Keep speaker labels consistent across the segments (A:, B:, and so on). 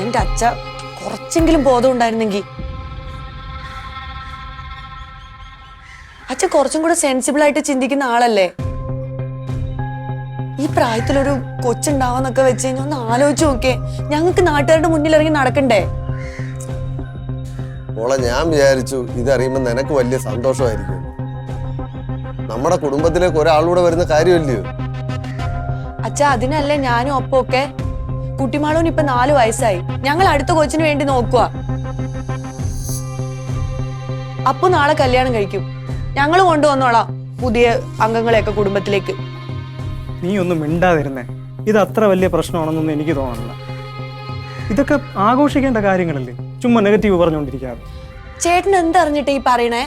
A: എന്റെ അച്ഛ കുറച്ചെങ്കിലും ബോധം ഉണ്ടായിരുന്നെങ്കിൽ അച്ഛൻ കുറച്ചും കൂടെ സെൻസിബിൾ ആയിട്ട് ചിന്തിക്കുന്ന ആളല്ലേ? ഈ പ്രായത്തിലൊരു കൊച്ചുണ്ടാവാന്നൊക്കെ വെച്ച് കഴിഞ്ഞാൽ ഒന്ന് ആലോചിച്ച് നോക്കേ ഞങ്ങൾക്ക് നാട്ടുകാരുടെ മുന്നിൽ ഇറങ്ങി നടക്കണ്ടേ?
B: മോളെ ഞാൻ വിചാരിച്ചു ഇതറിയുമ്പോൾ നിനക്ക് വലിയ സന്തോഷമായിരിക്കും. നമ്മുടെ കുടുംബത്തിലേക്ക് ഒരാളൂടെ വരുന്ന കാര്യമല്ലയോ?
A: അച്ഛ അതിനല്ലേ ഞാനും ഒപ്പമൊക്കെ? കുട്ടിമാളൂന് ഇപ്പൊ നാലു വയസ്സായി. ഞങ്ങൾ അടുത്ത കൊച്ചിന് വേണ്ടി നോക്കുക അപ്പു നാളെ കല്യാണം കഴിക്കും. ഞങ്ങൾ കൊണ്ടുവന്നോളാം പുതിയ അംഗങ്ങളെയൊക്കെ കുടുംബത്തിലേക്ക്.
C: നീ ഒന്നും മിണ്ടാതിരുന്നേ. ഇത് അത്ര വലിയ പ്രശ്നമാണെന്നൊന്നും എനിക്ക് തോന്നുന്നില്ല ഇതൊക്കെ ആഘോഷിക്കേണ്ട കാര്യങ്ങളല്ലേ? ചുമ്മാ നെഗറ്റീവ് പറഞ്ഞുകൊണ്ടിരിക്കാറ്
A: ചേട്ടൻ എന്തറിഞ്ഞിട്ട് ഈ പറയണേ?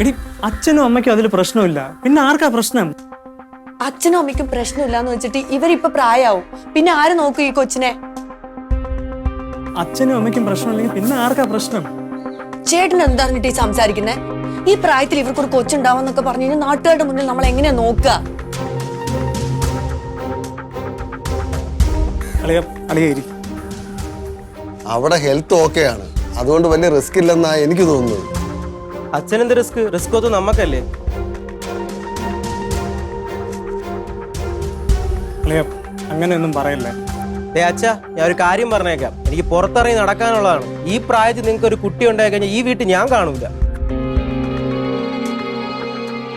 C: എടി അച്ഛനും അമ്മയ്ക്കും അതിൽ പ്രശ്നമില്ല. പിന്നെ ആർക്കാ പ്രശ്നം?
A: അച്ഛനും അമ്മയ്ക്കും പ്രശ്നമില്ലാന്ന് വെച്ചിട്ട് ഇവരിപ്പൊ പ്രായാവും. പിന്നെ ആര് നോക്കും ഈ കൊച്ചിനെ?
C: അച്ഛനും അമ്മയ്ക്കും പ്രശ്നമില്ലെങ്കിൽ പിന്നെ ആർക്കാ പ്രശ്നം?
A: ചേട്ടൻ എന്താണ് ഈ സംസാരിക്കുന്നേ? ഈ പ്രായത്തിൽ ഇവർക്ക് ഇവർക്കൊരു കൊച്ചുണ്ടാവാന്നൊക്കെ പറഞ്ഞു കഴിഞ്ഞാൽ നാട്ടുകാരുടെ മുന്നിൽ നമ്മൾ എങ്ങനെയാ നോക്കുക?
C: അളിയ അളിയ ഇരി.
B: അവിടെ ഹെൽത്ത് ഓക്കെയാണ് അതുകൊണ്ട് വലിയ റിസ്ക് ഇല്ലെന്നാ എനിക്ക് തോന്നുന്നത്.
D: അച്ഛനെന്ത് റിസ്ക് റിസ്ക് ഒന്നും നമുക്കല്ലേ
C: അളിയ അങ്ങനെയൊന്നും പറയല്ലേ.
D: ഏ അച്ഛ ഞാൻ ഒരു കാര്യം പറഞ്ഞേക്കാം. എനിക്ക് പുറത്തിറങ്ങി നടക്കാനുള്ളതാണ്. ഈ പ്രായത്തിൽ നിങ്ങൾക്ക് ഒരു കുട്ടി ഉണ്ടായി കഴിഞ്ഞാൽ ഈ വീട്ടിൽ ഞാൻ കാണൂല.